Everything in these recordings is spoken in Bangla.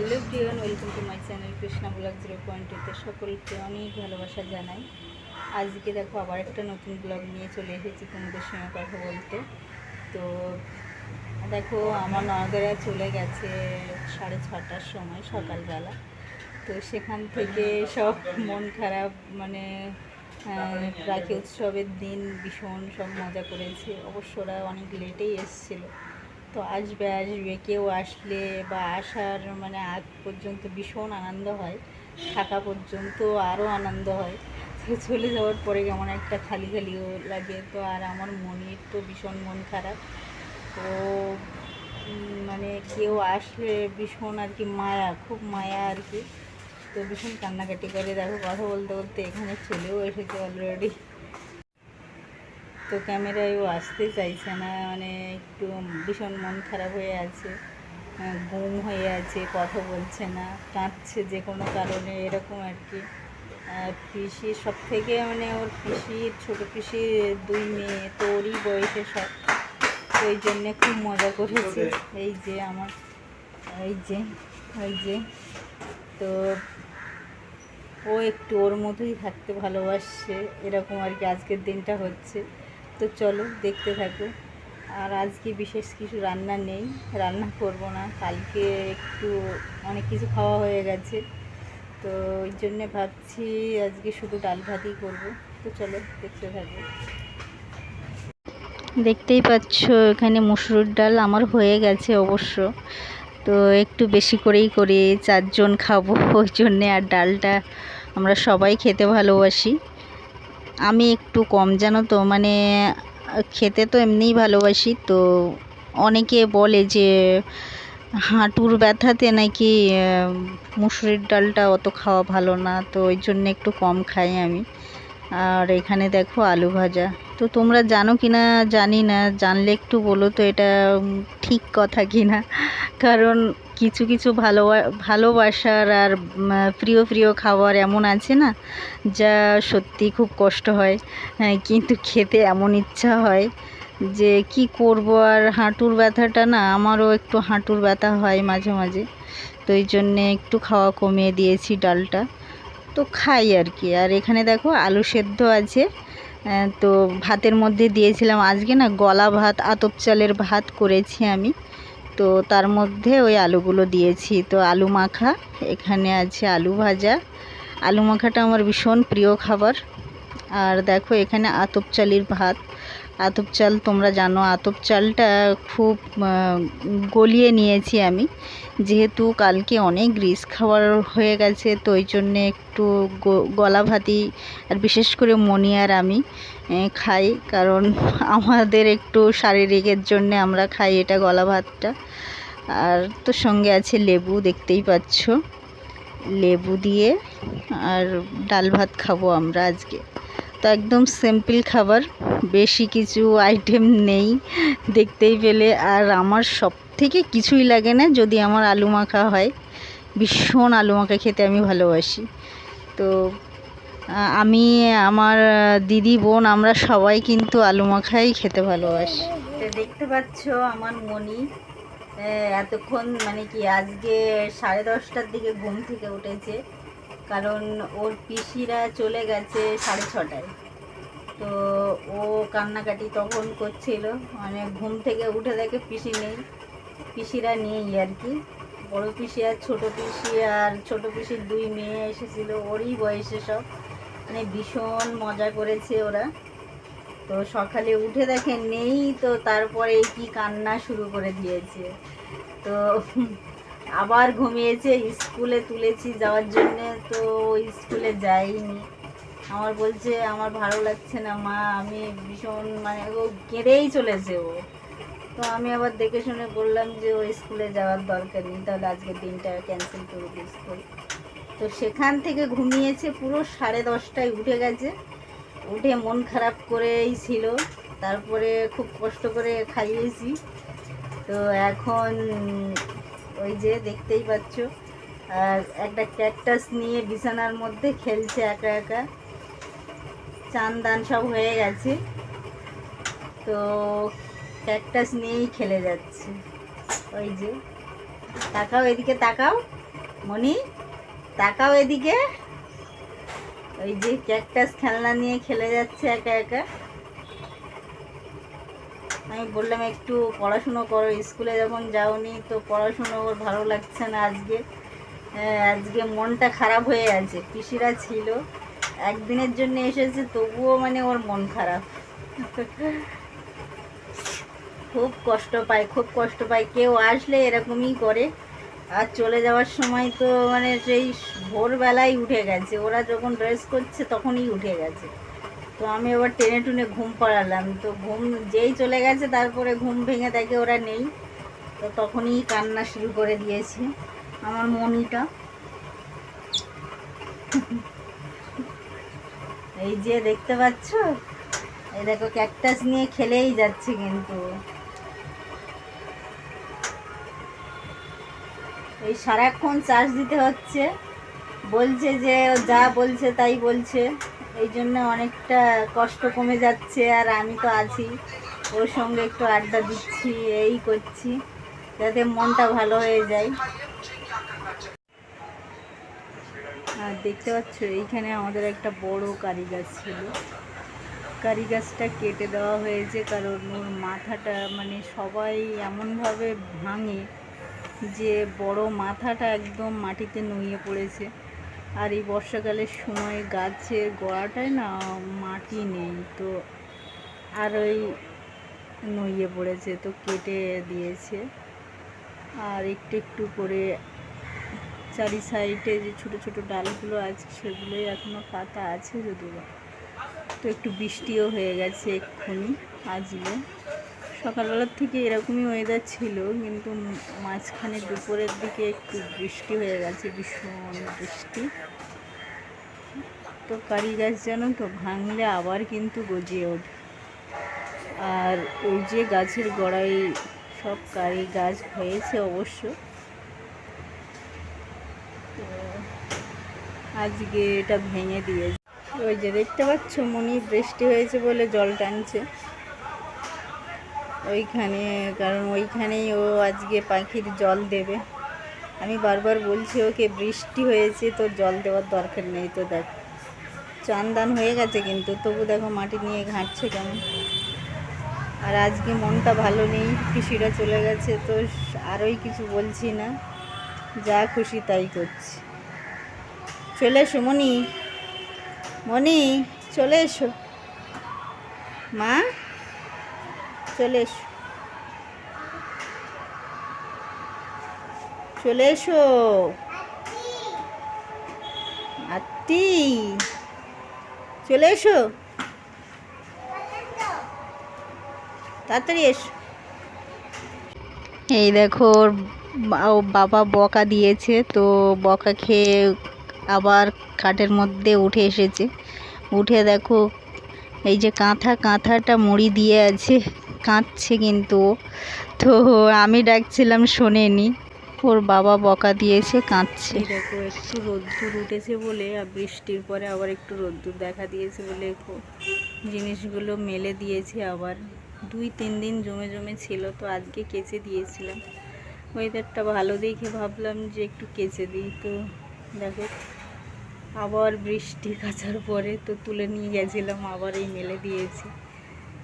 Hello প্রিয়ন, welcome to my channel Krishna blog zero point টুতে সকলকে অনেক ভালোবাসা জানাই। আজকে দেখো আবার একটা নতুন ব্লগ নিয়ে চলে এসেছি তোমাদের সঙ্গে কথা বলতে। তো দেখো, আমার নগরা চলে গেছে সাড়ে ছটার সময়, সকালবেলা। তো সেখান থেকে সব মন খারাপ মানে রাখি উৎসবের দিন ভীষণ সব মজা করেছে। অবশ্য ওরা অনেক লেটেই এসেছিল। তো আসবে আসবে, কেউ আসলে বা আসার মানে আগ পর্যন্ত ভীষণ আনন্দ হয়, থাকা পর্যন্ত আরও আনন্দ হয়। তো চলে যাওয়ার পরে কেমন একটা খালি খালিও লাগে, তো আর আমার মনের তো ভীষণ মন খারাপ। তো মানে কেউ আসলে ভীষণ আর কি মায়া, খুব মায়া আর কি। তো ভীষণ কান্নাকাটি করে, দেখো কথা বলতে বলতে এখানে চলেও এসেছে অলরেডি তো ক্যামেরায়ও আসতে চাইছে না মানে একটু ভীষণ মন খারাপ হয়ে আছে গুম হয়ে আছে, কথা বলছে না, কাঁদছে যে কোনো কারণে, এরকম আর কি। পিসির সব থেকে মানে ওর পিসির ছোটো পিসির দুই মেয়ে, তো ওরই বয়সে সব। ওই জন্যে খুব মজা করেছে। এই যে আমার, এই যে ওই যে। তো ও একটু ওর মতোই থাকতে ভালোবাসছে, এরকম আর কি আজকের দিনটা হচ্ছে। তো চলো দেখতে থাকো। আর আজকে বিশেষ কিছু রান্না নেই, রান্না করব না। কালকে একটু অনেক কিছু খাওয়া হয়ে গেছে। তো ওই জন্যে ভাবছি আজকে শুধু ডাল ভাতই করব। তো চলো দেখতে থাকো। দেখতেই পাচ্ছ, এখানে মুসুরির ডাল আমার হয়ে গেছে অবশ্য। তো একটু বেশি করেই করি চারজন খাব, ওই জন্যে আর ডালটা আমরা সবাই খেতে ভালোবাসি। আমি একটু কম, জানো তো? মানে খেতে তো এমনিই ভালোবাসি, তো অনেকে বলে যে, হাঁটুর ব্যথাতে নাকি মুসুরির ডালটা অত খাওয়া ভালো না, তো ওই জন্য একটু কম খাই আমি। আর এখানে দেখো আলু ভাজা। তো তোমরা জানো কি না জানি না জানলে একটু বলো তো এটা ঠিক কথা কি না কারণ কিছু কিছু ভালো ভালোবাসার আর প্রিয় প্রিয় খাবার এমন আছে না যা সত্যি খুব কষ্ট হয়। হ্যাঁ, কিন্তু খেতে এমন ইচ্ছা হয় যে কি করব? আর হাঁটুর ব্যথাটা না আমারও একটু হাঁটুর ব্যথা হয় মাঝে মাঝে। তো এই জন্যে একটু খাওয়া কমিয়ে দিয়েছি ডালটা। তো খাই আর কি। আর এখানে দেখো আলু সেদ্ধ আছে। তো ভাতের মধ্যে দিয়েছিলাম। আজকে না গলা ভাত, আতপ চালের ভাত করেছি আমি। তো তার মধ্যে ওই আলুগুলো দিয়েছি। তো আলু মাখা, এখানে আছে আলু ভাজা। আলু মাখাটা আমার ভীষণ প্রিয় খাবার। আর দেখো এখানে আতপ চালির ভাত। আতপ চাল তোমরা জানো, আতপ চালটা খুব গলিয়ে নিয়েছি আমি। যেহেতু কালকে অনেক রিস খাবার হয়ে গেছে, তো ওই জন্যে একটু গলা ভাতই আর বিশেষ করে মনি আর আমি খাই। কারণ আমাদের একটু শারীরিকের জন্যে আমরা খাই এটা গলা ভাতটা। আর তো সঙ্গে আছে লেবু, দেখতেই পাচ্ছ। লেবু দিয়ে আর ডাল ভাত খাব আমরা আজকে। তো একদম সিম্পল খাবার, বেশি কিছু আইটেম নেই দেখতেই পেলে। আর আমার সব থেকে কিছুই লাগে না যদি আমার আলু মাখা হয়। ভীষণ আলু মাখা খেতে আমি ভালোবাসি। তো আমি, আমার দিদি, বোন, আমরা সবাই কিন্তু আলু মাখাই খেতে ভালোবাসি। তো দেখতে পাচ্ছ আমার মনি এতক্ষণ মানে কি আজকে সাড়ে দশটার দিকে ঘুম থেকে উঠেছে। কারণ ওর পিসিরা চলে গেছে সাড়ে ছটায়। তো ও কান্নাকাটি তখন করছিল। মানে ঘুম থেকে উঠে দেখে পিসি নেই। পিসিরা নেই আর কি। বড় পিসি আর ছোট পিসি আর ছোট পিসির দুই মেয়ে এসেছিল। ওরই বয়সে সব। মানে ভীষণ মজা করেছে ওরা। তো সকালে উঠে দেখে নেই তো তারপরে কি কান্না শুরু করে দিয়েছে। তো আবার ঘুমিয়েছে, স্কুলে তুলেছি যাওয়ার জন্যে, তো স্কুলে যাইনি। আমার বলছে, আমার ভালো লাগছে না, মা, আমি ভীষণ মানে ও কেঁদেই চলেছে ও। তো আমি আবার দেখে শুনে বললাম যে, ও স্কুলে যাওয়ার দরকার নেই, তাহলে আজকের দিনটা ক্যান্সেল করে দিই স্কুল তো সেখান থেকে ঘুমিয়েছে, পুরো সাড়ে দশটায় উঠে গেছে। উঠে মন খারাপ করেই ছিল, তারপরে খুব কষ্ট করে খাইয়েছি। তো এখন ওই যে দেখতেই পাচ্ছ। আর একটা ক্যাকটাস নিয়ে বিছানার মধ্যে খেলছে একা একা। চান দান সব হয়ে গেছে। তো ক্যাকটাস নিয়েই খেলে যাচ্ছে। ওই যে। তাকাও এদিকে, তাকাও। মনি তাকাও এদিকে। ওই যে ক্যাকটাস খেলনা নিয়ে খেলে যাচ্ছে একা একা। আমি বললাম, একটু পড়াশুনো করো, স্কুলে যখন যাওনি তো পড়াশুনো ওর ভালো লাগছে না আজকে। আজকে মনটা খারাপ হয়ে আছে পিসিরা ছিল, একদিনের জন্য এসেছে, তবুও মানে ওর মন খারাপ। খুব কষ্ট পায়, খুব কষ্ট পায়। কেউ আসলে এরকমই করে। আর চলে যাওয়ার সময় তো মানে সেই ভোরবেলায় উঠে গেছে। ওরা যখন ড্রেস করছে তখনই উঠে গেছে। তো আমি এবার টেনে টুনে ঘুম পাড়ালাম। তো ঘুম যেই চলে গেছে, তারপরে ঘুম ভেঙে দেখে ওরা নেই। তো তখনই কান্না শুরু করে দিয়েছে আমার মনিটা। এই যে দেখতে পাচ্ছ? এই দেখো ক্যাকটাস নিয়ে খেলেই যাচ্ছে কিন্তু। এই সারাক্ষণ চার্জ দিতে হচ্ছে। বলছে যে, যা বলছে তাই বলছে। এই জন্য অনেকটা কষ্ট কমে যাচ্ছে আর আমি তো আছি। ওর সঙ্গে একটু আড্ডা দিচ্ছি, এই করছি, যাতে মনটা ভালো হয়ে যায়। আর দেখতে পাচ্ছ, এইখানে আমাদের একটা বড় কারি গাছ ছিল। কারি গাছটা কেটে দেওয়া হয়েছে কারণ ওর মাথাটা মানে সবাই এমনভাবে ভাঙে যে বড় মাথাটা একদম মাটিতে নুয়ে পড়েছে। আর এই বর্ষাকালের সময় গাছের গোড়াটায় না মাটি নেই, তো আর ওই নুয়ে পড়েছে, তো কেটে দিয়েছে। আর একটু একটু করে চারি সাইডে যে ছোট ছোট ডালগুলো আছে, সেগুলোই এখনও পাতা আছে যদিও। তো একটু বৃষ্টিও হয়ে গেছে এক্ষুনি আজকে সকালবেলার থেকে এরকমই ওয়েদার ছিল, কিন্তু মাঝখানে দুপুরের দিকে একটু বৃষ্টি হয়ে গেছে, ভীষণ বৃষ্টি। তো কারি গাছ জানো তো, ভাঙলে আবার কিন্তু গজিয়ে ওঠে। আর ওই যে গাছের গোড়ায় সব কারি গাছ হয়েছে অবশ্য। তো আজকে এটা ভেঙে দিয়েছে। ওই যে দেখতে পাচ্ছ, মনি বৃষ্টি হয়েছে বলে জল টানছে। ওইখানে, কারণ ওইখানেই ও আজকে পাখির জল দেবে। আমি বারবার বলছি, ওকে বৃষ্টি হয়েছে তো জল দেওয়ার দরকার নেই, তো দেখ। চান্দান হয়ে গেছে কিন্তু, তবু দেখো মাটি নিয়ে ঘাঁটছে কেমন। আর আজকে মনটা ভালো নেই, পিসিরা চলে গেছে, তো আরোই কিছু বলছি না। যা খুশি তাই করছি। চলে এসো মনি মনি চলে এসো। মা? চলে এসো চলে এসো। আত্মি চলে এসো। তাড়াতাড়ি এসো। এই দেখো, ওর বাবা বকা দিয়েছে, তো বকা খেয়ে আবার খাটের মধ্যে উঠে এসেছে। উঠে দেখো, এই যে কাঁথা, কাঁথাটা মুড়ি দিয়ে আছে। কাঁদছে কিন্তু। তো আমি ডাকছিলাম, শোনেনি। ওর বাবা বকা দিয়েছে, কাঁদছে। দেখো, একটু রোদ্দুর উঠেছে বলে, আর বৃষ্টির পরে আবার একটু রোদ্দুর দেখা দিয়েছে বলে জিনিসগুলো মেলে দিয়েছে আবার। দুই, তিন দিন জমে জমে ছিল, তো আজকে কেচে দিয়েছিলাম। ওয়েদারটা ভালো দেখে ভাবলাম যে একটু কেচে দিই, তো দেখো। আবার বৃষ্টি কাচার পরে তো তুলে নিয়ে গেছিলাম, আবার এই মেলে দিয়েছি।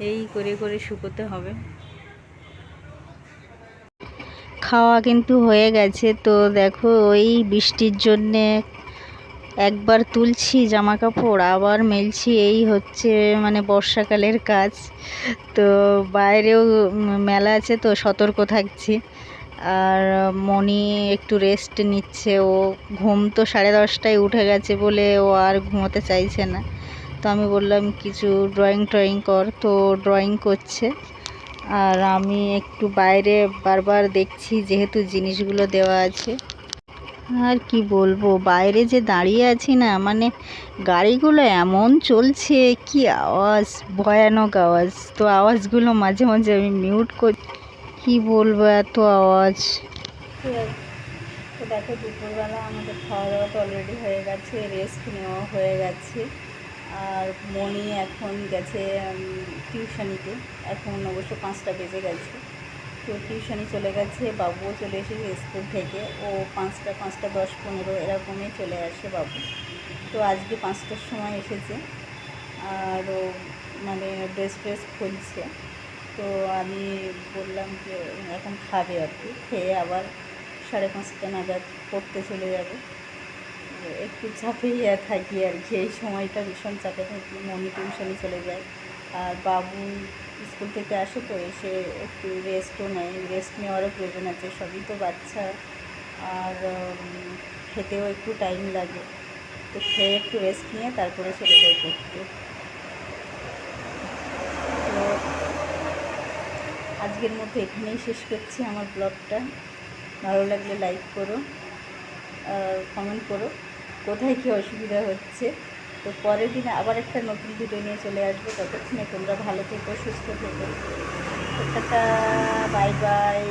এই করে করে শুকোতে হবে। খাওয়া কিন্তু হয়ে গেছে। তো দেখো, ওই বৃষ্টির জন্যে একবার তুলছি জামা কাপড় আবার মেলছি। এই হচ্ছে মানে বর্ষাকালের কাজ। তো বাইরেও মেলা আছে, তো সতর্ক থাকছি। আর মনি একটু রেস্ট নিচ্ছে। ও ঘুম তো সাড়ে দশটায় উঠে গেছে বলে ও আর ঘুমোতে চাইছে না। তো আমি বললাম, কিছু ড্রয়িং ট্রয়িং কর। তো ড্রয়িং করছে। আর আমি একটু বাইরে বারবার দেখছি যেহেতু জিনিসগুলো দেওয়া আছে। আর কি বলব, বাইরে যে দাঁড়িয়ে আছি না মানে গাড়িগুলো এমন চলছে, কি আওয়াজ, ভয়ানক আওয়াজ। তো আওয়াজগুলো মাঝে মাঝে আমি মিউট কর, কি বলব এত আওয়াজ? দেখো, দুপুরবেলা আমাদের খাওয়া দাওয়া তো অলরেডি হয়ে গেছে রেস্ট নেওয়া হয়ে গেছে। আর মনি এখন গেছে টিউশনিতে। এখন অবশ্য পাঁচটা বেজে গেছে। তো টিউশনি চলে গেছে বাবুও চলে এসেছে স্কুল থেকে। ও পাঁচটা পাঁচটা, দশ, পনেরো এরকমই চলে আসে বাবু। তো আজকে পাঁচটার সময় এসেছে। আর ও মানে ড্রেস ফ্রেস খুলছে। তো আমি বললাম যে, এখন খাবে আর কি। খেয়ে আবার সাড়ে পাঁচটা নাগাদ পড়তে চলে যাবে। একটু চাপেই থাকি আর কি, এই সময়টা ভীষণ চাপে থাকি। মনি টিউশনে চলে যায় আর বাবু স্কুল থেকে আসে তো, এসে একটু রেস্টও নেয়। রেস্ট নেওয়ারও প্রয়োজন আছে, সবই তো বাচ্চা। আর খেতেও একটু টাইম লাগে। তো খেয়ে একটু রেস্ট নিয়ে তারপরে চলে যায় পড়তে তো আজকের মতো এখানেই শেষ করছি আমার ব্লগটা ভালো লাগলে লাইক করো কমেন্ট করো। কোথায় কী অসুবিধা হচ্ছে? তো পরের দিনে আবার একটা নতুন ভিডিও নিয়ে চলে আসব। ততক্ষণে তোমরা ভালো থেকো, সুস্থ থেকো। Tata bye bye